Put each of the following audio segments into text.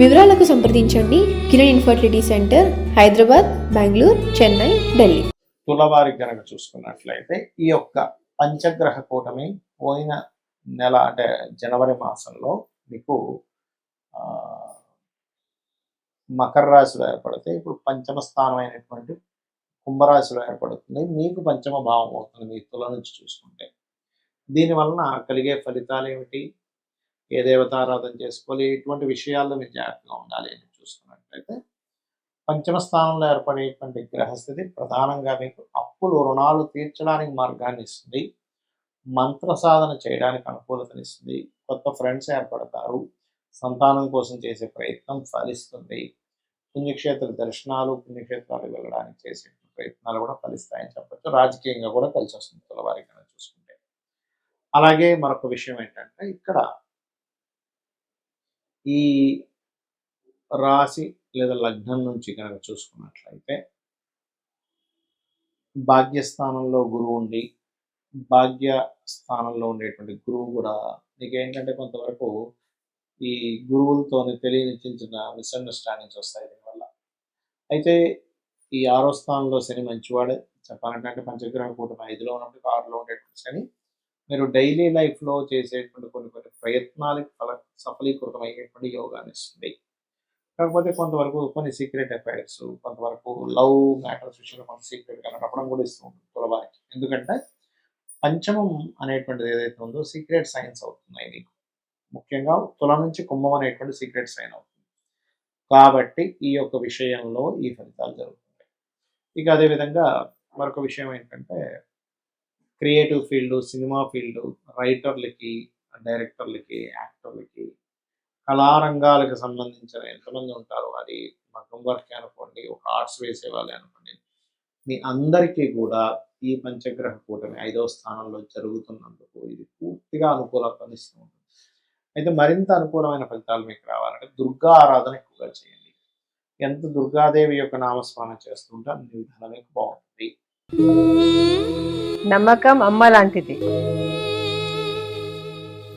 వివరాలకు సంప్రదించండి. Kiran infertility centre Hyderabad Bengaluru Chennai Delhi. తులవారి కనుక చూసుకున్నట్లయితే ఈ యొక్క పంచగ్రహ కూటమి పోయిన నెల అంటే జనవరి మాసంలో మీకు మకర రాశిలో ఏర్పడితే ఇప్పుడు పంచమ స్థానం అయినటువంటి కుంభరాశిలో ఏర్పడుతుంది. మీకు పంచమ భావం అవుతుంది మీ తుల నుంచి చూసుకుంటే. దీనివలన కలిగే ఫలితాలు ఏమిటి? ఏ దేవతారాధన చేసుకోవాలి? ఇటువంటి విషయాల్లో మీరు జాగ్రత్తగా ఉండాలి అని చూసుకున్నట్లయితే పంచమ స్థానంలో ఏర్పడేటువంటి గ్రహస్థితి ప్రధానంగా మీకు అప్పులు రుణాలు తీర్చడానికి మార్గాన్ని ఇస్తుంది. మంత్ర సాధన చేయడానికి అనుకూలతనిస్తుంది కొత్త ఫ్రెండ్స్ ఏర్పడతారు. సంతానం కోసం చేసే ప్రయత్నం ఫలిస్తుంది. పుణ్యక్షేత్ర దర్శనాలు పుణ్యక్షేత్రాలు వెళ్ళడానికి చేసే ప్రయత్నాలు కూడా ఫలిస్తాయని చెప్పచ్చు. రాజకీయంగా కూడా కలిసి వస్తుంది తులవారి కనుక చూసుకుంటే. అలాగే మరొక విషయం ఏంటంటే ఇక్కడ ఈ రాశి లేదా లగ్నం నుంచి కనుక చూసుకున్నట్లయితే భాగ్యస్థానంలో గురువు ఉండి భాగ్య స్థానంలో ఉండేటువంటి గురువు కూడా నీకు ఏంటంటే కొంతవరకు ఈ గురువులతోని తెలియని చిన్న చిన్న మిస్అండర్స్టాండింగ్స్ వస్తాయి దీనివల్ల. అయితే ఈ ఆరో స్థానంలో శని మంచివాడే. చెప్పాలంటే పంచగ్రహ కూటమి ఐదులో ఉన్నప్పుడు ఆరులో ఉండేటువంటి శని. మీరు డైలీ లైఫ్లో చేసేటువంటి కొన్ని కొన్ని ప్రయత్నాలకు ఫల సఫలీకృతమయ్యేటువంటి యోగాన్ని ఇస్తుంది. కాకపోతే కొంతవరకు కొన్ని సీక్రెట్ అఫైర్స్ కొంతవరకు లవ్ మ్యాటర్స్ విషయంలో కొంత సీక్రెట్ కనపడం కూడా ఇస్తూ ఉంటుంది తులవారికి. ఎందుకంటే పంచమం అనేటువంటిది ఏదైతే ఉందో సీక్రెట్ సైన్స్ అవుతున్నాయి మీకు ముఖ్యంగా తుల నుంచి కుంభం అనేటువంటి సీక్రెట్ సైన్ అవుతుంది. కాబట్టి ఈ యొక్క విషయంలో ఈ ఫలితాలు జరుగుతున్నాయి. ఇక అదేవిధంగా మరొక విషయం ఏంటంటే క్రియేటివ్ ఫీల్డ్ సినిమా ఫీల్డ్ రైటర్లకి డైరెక్టర్లకి యాక్టర్లకి కళారంగాలకు సంబంధించిన ఎంతమంది ఉంటారో అది మగ్గం వర్క్ అనుకోండి ఒక ఆర్ట్స్ వేసే వాళ్ళే అనుకోండి మీ అందరికీ కూడా ఈ పంచగ్రహ కూటమి ఐదవ స్థానంలో జరుగుతున్నందుకు ఇది పూర్తిగా అనుకూలతను ఇస్తూ ఉంటుంది. అయితే మరింత అనుకూలమైన ఫలితాలు మీకు రావాలంటే దుర్గా ఆరాధన ఎక్కువగా చేయండి. ఎంత దుర్గాదేవి యొక్క నామస్మరణ చేస్తుంటే అన్ని విధాలు మీకు బాగుంటుంది. నమ్మకం అమ్మ లాంటిది.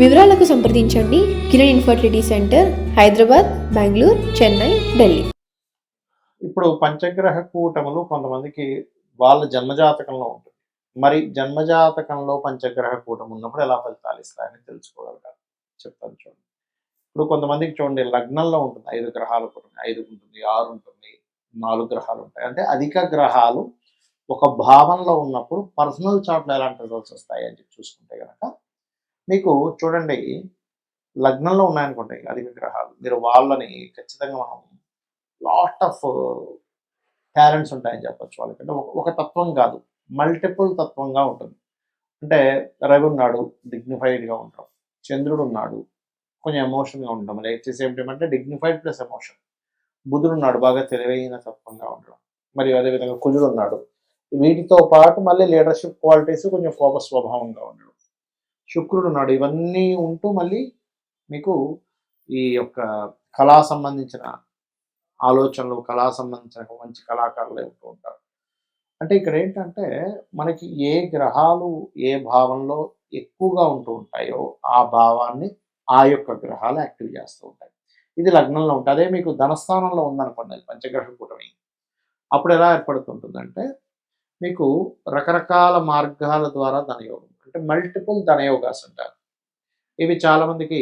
వివరాలకు సంప్రదించండి. Kiran infertility centre Hyderabad Bengaluru Chennai Delhi. ఇప్పుడు పంచగ్రహ కూటములు కొంతమందికి వాళ్ళ జన్మజాతకంలో ఉంటుంది. మరి జన్మజాతకంలో పంచగ్రహ కూటమి ఉన్నప్పుడు ఎలా ఫలితాలు ఇస్తాయని తెలుసుకోగలగాలి. చెప్తాను చూడండి. ఇప్పుడు కొంతమందికి చూడండి లగ్నంలో ఉంటుంది. ఐదు గ్రహాలు ఉంటుంది ఐదు ఉంటుంది ఆరు ఉంటుంది నాలుగు గ్రహాలు ఉంటాయి. అంటే అధిక గ్రహాలు ఒక భావంలో ఉన్నప్పుడు పర్సనల్ చాట్లో ఎలాంటి రిజల్ట్స్ వస్తాయి అని చెప్పి చూసుకుంటే కనుక మీకు చూడండి లగ్నంలో ఉన్నాయనుకోండి అధిక గ్రహాలు. మీరు వాళ్ళని ఖచ్చితంగా మనం లాట్ ఆఫ్ టాలెంట్స్ ఉంటాయని చెప్పచ్చు వాళ్ళకంటే ఒక ఒక తత్వం కాదు మల్టిపుల్ తత్వంగా ఉంటుంది. అంటే రవి ఉన్నాడు డిగ్నిఫైడ్గా ఉంటాం చంద్రుడు ఉన్నాడు కొంచెం ఎమోషన్గా ఉంటాం అట్ ది సేమ్ టైం అంటే డిగ్నిఫైడ్ ప్లస్ ఎమోషన్ బుధుడు ఉన్నాడు బాగా తెలివైన తత్వంగా ఉండడం. మరియు అదేవిధంగా కుజుడు ఉన్నాడు. వీటితో పాటు మళ్ళీ లీడర్షిప్ క్వాలిటీస్ కొంచెం ఫోకస్ స్వభావంగా ఉండడం. శుక్రుడు ఉన్నాడు. ఇవన్నీ ఉంటూ మళ్ళీ మీకు ఈ యొక్క కళా సంబంధించిన ఆలోచనలు కళా సంబంధించిన మంచి కళాకారులు ఉంటూ ఉంటారు. అంటే ఇక్కడ ఏంటంటే మనకి ఏ గ్రహాలు ఏ భావంలో ఎక్కువగా ఉంటూ ఉంటాయో ఆ భావాన్ని ఆ యొక్క గ్రహాలు యాక్టివ్ చేస్తూ ఉంటాయి. ఇది లగ్నంలో ఉంటుంది అదే మీకు ధనస్థానంలో ఉందనుకోండి పంచగ్రహ కూటమి. అప్పుడు ఎలా ఏర్పడుతుంటుందంటే మీకు రకరకాల మార్గాల ద్వారా ధనయోగం అంటే మల్టిపుల్ ధనయోగాస్ అంటారు. ఇవి చాలా మందికి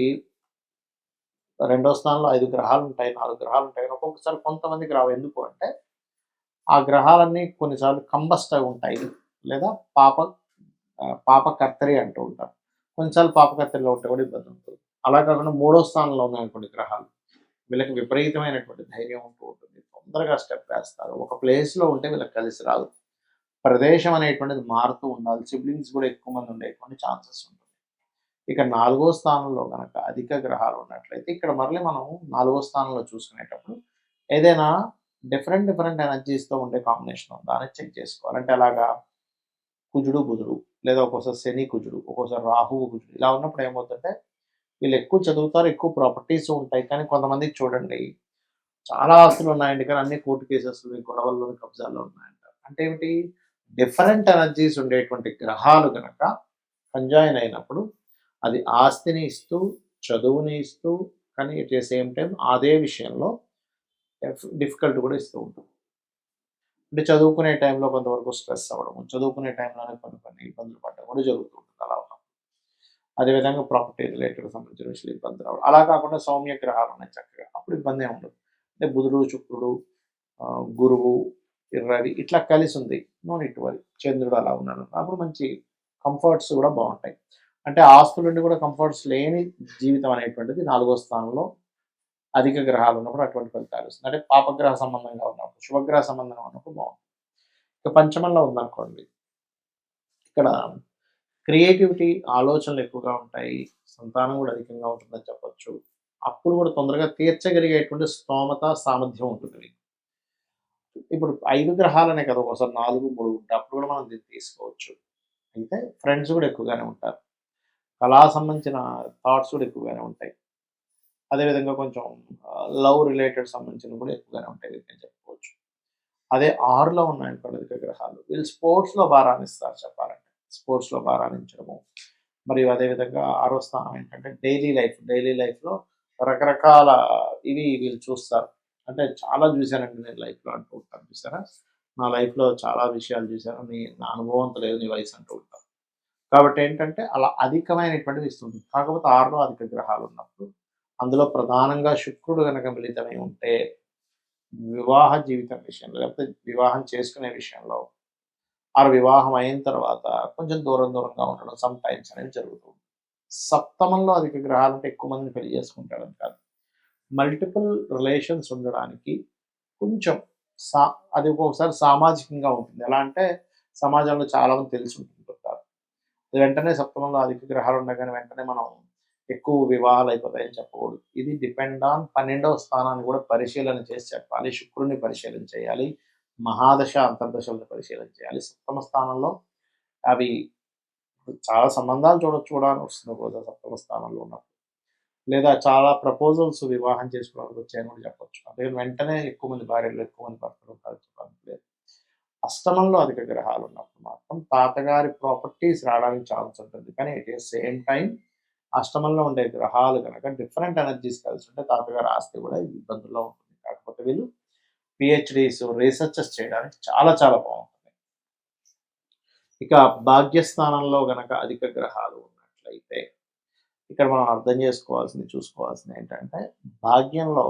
రెండో స్థానంలో ఐదు గ్రహాలు ఉంటాయి నాలుగు గ్రహాలు ఉంటాయి. ఒక్కొక్కసారి కొంతమందికి రావు. ఎందుకు అంటే ఆ గ్రహాలన్నీ కొన్నిసార్లు కంబస్ట్ అయి ఉంటాయి. లేదా పాప పాపకర్తరి అంటూ ఉంటారు. కొన్నిసార్లు పాపకర్తరిలో ఉంటే కూడా ఇబ్బంది ఉంటుంది. అలా కాకుండా మూడో స్థానంలో ఉన్నాయనుకోండి గ్రహాలు వీళ్ళకి విపరీతమైనటువంటి ధైర్యం ఉంటూ ఉంటుంది. తొందరగా స్టెప్ వేస్తారు. ఒక ప్లేస్లో ఉంటే వీళ్ళకి కలిసి రాదు. ప్రదేశం అనేటువంటిది మారుతూ ఉండాలి. సిబ్లింగ్స్ కూడా ఎక్కువ మంది ఉండేటువంటి ఛాన్సెస్ ఉంటుంది. ఇక నాలుగో స్థానంలో కనుక అధిక గ్రహాలు ఉన్నట్లయితే ఇక్కడ మళ్ళీ మనం నాలుగో స్థానంలో చూసుకునేటప్పుడు ఏదైనా డిఫరెంట్ డిఫరెంట్ ఎనర్జీస్తో ఉండే కాంబినేషన్ ఉందా అని చెక్ చేసుకోవాలంటే అలాగా కుజుడు బుధుడు లేదా ఒక్కోసారి శని కుజుడు ఒక్కోసారి రాహువు కుజుడు ఇలా ఉన్నప్పుడు ఏమవుతుందంటే వీళ్ళు ఎక్కువ చదువుతారు ఎక్కువ ప్రాపర్టీస్ ఉంటాయి. కానీ కొంతమంది చూడండి చాలా ఆస్తులు ఉన్నాయండి. కానీ అన్ని కోర్టు కేసెస్ గొడవల్లో కబ్జాల్లో ఉన్నాయంట. అంటే ఏమిటి? డిఫరెంట్ ఎనర్జీస్ ఉండేటువంటి గ్రహాలు కనుక కంజాయిన్ అయినప్పుడు అది ఆస్తిని ఇస్తూ చదువుని ఇస్తూ కానీ ఎట్ ద సేమ్ టైం అదే విషయంలో డిఫికల్ట్ కూడా ఇస్తూ ఉంటుంది అంటే చదువుకునే టైంలో కొంతవరకు స్ట్రెస్ అవ్వడం చదువుకునే టైంలోనే కొన్ని కొన్ని ఇబ్బందులు పడడం కూడా జరుగుతూ ఉంటుంది. అలా ఉన్నప్పుడు అదేవిధంగా ప్రాపర్టీ రిలేటెడ్ సంబంధించిన విషయాలు ఇబ్బందులు రావడం. అలా కాకుండా సౌమ్య గ్రహాలు ఉన్నాయి చక్కగా. అప్పుడు ఇబ్బంది ఉండదు. అంటే బుధుడు శుక్రుడు గురువు రవి ఇట్లా కలిసి ఉంది నో ఇటు వరి చంద్రుడు అలా ఉన్నాడు. అప్పుడు మంచి కంఫర్ట్స్ కూడా బాగుంటాయి. అంటే ఆస్తుల నుండి కూడా కంఫర్ట్స్ లేని జీవితం అనేటువంటిది నాలుగో స్థానంలో అధిక గ్రహాలు ఉన్నప్పుడు అటువంటి ఫలితాలు వస్తుంది. అంటే పాపగ్రహ సంబంధంగా ఉన్నప్పుడు శుభగ్రహ సంబంధంగా ఉన్నప్పుడు బాగుంటుంది. ఇక పంచమంలో ఉందనుకోండి. ఇక్కడ క్రియేటివిటీ ఆలోచనలు ఎక్కువగా ఉంటాయి. సంతానం కూడా అధికంగా ఉంటుందని చెప్పొచ్చు. అప్పుడు కూడా తొందరగా తీర్చగలిగేటువంటి స్తోమత సామర్థ్యం ఉంటుంది. మీకు ఇప్పుడు ఐదు గ్రహాలనే కదా ఒకసారి నాలుగు మూడు ఉంటాయి అప్పుడు కూడా మనం దీన్ని తీసుకోవచ్చు. అయితే ఫ్రెండ్స్ కూడా ఎక్కువగానే ఉంటారు. కళా సంబంధించిన థాట్స్ కూడా ఎక్కువగానే ఉంటాయి. అదేవిధంగా కొంచెం లవ్ రిలేటెడ్ సంబంధించిన కూడా ఎక్కువగానే ఉంటాయి నేను చెప్పుకోవచ్చు. అదే ఆరులో ఉన్నాయనుకోండి అధిక గ్రహాలు. వీళ్ళు స్పోర్ట్స్లో భారాన్ని రాణిస్తారు చెప్పాలంటే. స్పోర్ట్స్లో రాణించడము మరియు అదేవిధంగా ఆరో స్థానం ఏంటంటే డైలీ లైఫ్ డైలీ లైఫ్లో రకరకాల ఇవి వీళ్ళు చూస్తారు. అంటే చాలా చూశానండి నేను లైఫ్లో అంటూ ఉంటాను చూసారా నా లైఫ్లో చాలా విషయాలు చూశాను నీ నా అనుభవంతో లేదు నీ వయసు అంటూ ఉంటాను కాబట్టి ఏంటంటే అలా అధికమైనటువంటివి ఇస్తుంది కాకపోతే ఆరులో అధిక గ్రహాలు ఉన్నప్పుడు అందులో ప్రధానంగా శుక్రుడు కనుక మిళితమై ఉంటే వివాహ జీవితం విషయంలో లేకపోతే వివాహం చేసుకునే విషయంలో ఆ వివాహం అయిన తర్వాత కొంచెం దూరం దూరంగా ఉండడం సమ్ టైమ్స్ అనేవి జరుగుతుంది సప్తమంలో అధిక గ్రహాలు అంటే ఎక్కువ మందిని పెళ్ళి చేసుకుంటాడని కాదు. మల్టిపుల్ రిలేషన్స్ ఉండడానికి కొంచెం సా అది ఒక్కొక్కసారి సామాజికంగా ఉంటుంది. ఎలా అంటే సమాజంలో చాలామంది తెలిసి ఉంటుంటారు. వెంటనే సప్తమంలో అధిక గ్రహాలు ఉండగానే వెంటనే మనం ఎక్కువ వివాహాలు అయిపోతాయని చెప్పకూడదు. ఇది డిపెండ్ ఆన్ పన్నెండవ స్థానాన్ని కూడా పరిశీలన చేసి చెప్పాలి. శుక్రుని పరిశీలన చేయాలి. మహాదశ అంతర్దశలను పరిశీలన చేయాలి. సప్తమ స్థానంలో అవి చాలా సంబంధాలు చూడొచ్చు కూడా వస్తుంది ఒకసారి సప్తమ స్థానంలో ఉన్నప్పుడు. లేదా చాలా ప్రపోజల్స్ వివాహం చేసుకోవడానికి వచ్చాయని కూడా చెప్పొచ్చు. అదే వెంటనే ఎక్కువ మంది భార్యలు ఎక్కువ మంది భర్తలు ఉంటారు చెప్పడానికి లేదు. అష్టమంలో అధిక గ్రహాలు ఉన్నప్పుడు మాత్రం తాతగారి ప్రాపర్టీస్ రావడానికి ఛాన్స్ ఉంటుంది. కానీ ఎట్ ఏ సేమ్ టైం అష్టమంలో ఉండే గ్రహాలు కనుక డిఫరెంట్ ఎనర్జీస్ కలిసి ఉంటే తాతగారి ఆస్తి కూడా ఇబ్బందుల్లో ఉంటుంది. కాకపోతే వీళ్ళు పిహెచ్డీస్ రీసెర్చెస్ చేయడానికి చాలా చాలా బాగుంటుంది. ఇక భాగ్యస్థానంలో గనక అధిక గ్రహాలు ఉన్నట్లయితే ఇక్కడ మనం అర్థం చేసుకోవాల్సింది చూసుకోవాల్సింది ఏంటంటే భాగ్యంలో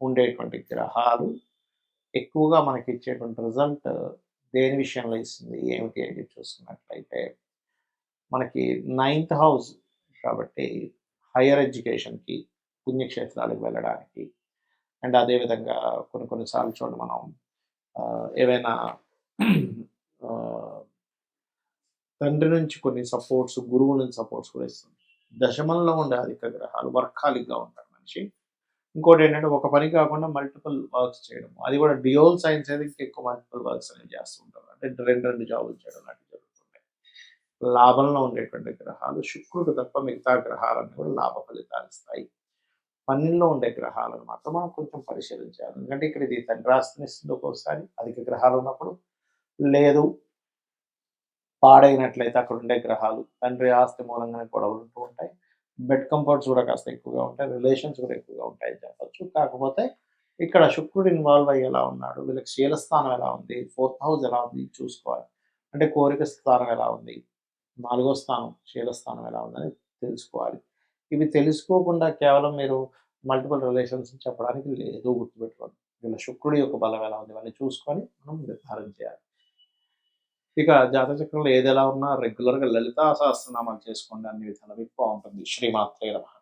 ఉండేటువంటి గ్రహాలు ఎక్కువగా మనకి ఇచ్చేటువంటి రిజల్ట్ దేని విషయంలో ఇస్తుంది ఏమిటి అని చూసుకున్నట్లయితే మనకి నైన్త్ హౌస్ కాబట్టి హయ్యర్ ఎడ్యుకేషన్కి పుణ్యక్షేత్రాలకు వెళ్ళడానికి. అండ్ అదేవిధంగా కొన్ని కొన్నిసార్లు చూడండి మనం ఏవైనా తండ్రి నుంచి కొన్ని సపోర్ట్స్ గురువు నుంచి సపోర్ట్స్ కూడా ఇస్తుంది దశమంలో ఉండే అధిక గ్రహాలు వర్కాలిక్గా ఉంటారు మనిషి. ఇంకోటి ఏంటంటే ఒక పని కాకుండా మల్టిపుల్ వర్క్స్ చేయడం అది కూడా డియోల్ సైన్స్ అయితే ఇంకా ఎక్కువ మల్టిపుల్ వర్క్స్ అనేవి చేస్తూ ఉంటారు. అంటే రెండు రెండు జాబులు చేయడం లాంటివి జరుగుతుంటాయి. లాభంలో ఉండేటువంటి గ్రహాలు శుక్రుడు తప్ప మిగతా గ్రహాలన్నీ కూడా లాభ ఫలితాలు ఇస్తాయి. పన్నెండులో ఉండే గ్రహాలను మాత్రం మనం కొంచెం పరిశీలించాలి. ఎందుకంటే ఇక్కడ ఇది తండ్రి ఆస్తిని ఇస్తుంది ఒక్కోసారి. అధిక గ్రహాలు ఉన్నప్పుడు లేదు. పాడైనట్లయితే అక్కడ ఉండే గ్రహాలు తండ్రి ఆస్తి మూలంగానే గొడవలు ఉంటూ ఉంటాయి. బెడ్ కంఫర్ట్స్ కూడా కాస్త ఎక్కువగా ఉంటాయి. రిలేషన్స్ కూడా ఎక్కువగా ఉంటాయి చెప్పచ్చు. కాకపోతే ఇక్కడ శుక్రుడు ఇన్వాల్వ్ అయ్యి ఎలా ఉన్నాడు. వీళ్ళకి శీలస్థానం ఎలా ఉంది? ఫోర్త్ హౌస్ ఎలా ఉంది? చూసుకోవాలి. అంటే కోరిక స్థానం ఎలా ఉంది? నాలుగో స్థానం శీలస్థానం ఎలా ఉందని తెలుసుకోవాలి. ఇవి తెలుసుకోకుండా కేవలం మీరు మల్టిపుల్ రిలేషన్స్ చెప్పడానికి లేదు గుర్తుపెట్టుకోండి. వీళ్ళ శుక్రుడి యొక్క బలం ఎలా ఉంది? వాళ్ళని చూసుకొని మనం నిర్ధారణ చేయాలి. ఇక జాతక చక్రంలో ఏది ఎలా ఉన్నా రెగ్యులర్గా లలితా సహస్రనామాలు చేసుకోండి అన్ని విధాలు. మీకు బాగుంటుంది. శ్రీమాత్రే నమః.